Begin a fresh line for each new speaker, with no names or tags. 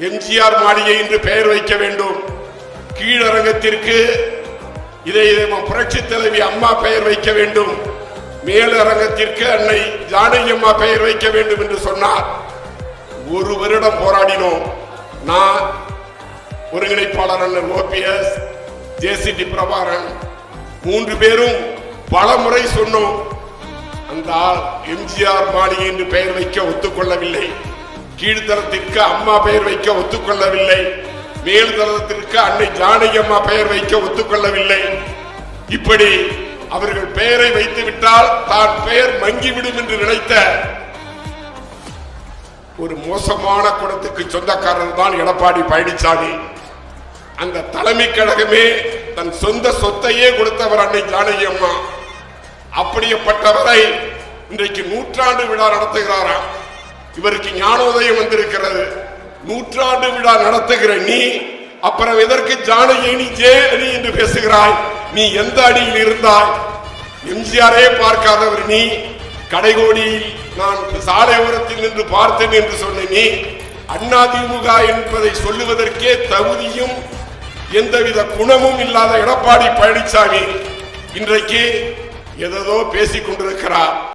எம்ஜிஆர் மாளிகை என்று பெயர் வைக்க வேண்டும். கீழரங்கத்திற்கு இதை இதை புரட்சி தலைவி அம்மா பெயர் வைக்க வேண்டும். மேலரங்கத்திற்கு அன்னை ஜானகி அம்மா பெயர் வைக்க வேண்டும் என்று சொன்னார். ஒரு வருடம் போராடினோம். நான் ஒருங்கிணைப்பாளர் அண்ணன் ஓபிஎஸ் ஜேசிடி பிரபாகரன் மூன்று பேரும் பல முறை சொன்னோம். அந்த எம்ஜிஆர் மாளிகை என்று பெயர் வைக்க ஒத்துக்கொள்ளவில்லை. கீழ்த்தரத்திற்கு அம்மா பெயர் வைக்க ஒத்துக்கொள்ளவில்லை. மேல்தரத்திற்கு அன்னை ஜானகி அம்மா பெயர் வைக்க ஒத்துக்கொள்ளவில்லை. இப்படி அவர்கள் பெயரை வைத்து விட்டால் தான் பெயர் மங்கிவிடும் என்று நினைத்த ஒரு மோசமான குணத்துக்கு சொந்தக்காரர் தான் எடப்பாடி பழனிசாமி. அந்த தலைமை கழகமே தன் சொந்த சொத்தையே கொடுத்தவர் அன்னை ஜானகி அம்மா அப்படிப்பட்டவரை இன்றைக்கு நூற்றாண்டு விழா நடத்துகிறாராம். இவருக்கு ஞானோதயம் வந்திருக்கிறது. நூற்றாண்டு விழா நடத்துகிற நீ அப்புறம் எதற்கு ஜானகி ஜே அணி என்று பேசுகிறாய்? நீ எந்த அணியில் இருந்தாய்? எம்ஜிஆரே பார்க்காதவர் நீ. கடைகோடியில் நான் சாலை ஓரத்தில் நின்று பார்த்தேன் என்று சொன்ன நீ. அதிமுக என்பதை சொல்லுவதற்கே தகுதியும் எந்தவித குணமும் இல்லாத எடப்பாடி பழனிசாமி இன்றைக்கு எதோ பேசிக் கொண்டிருக்கிறார்.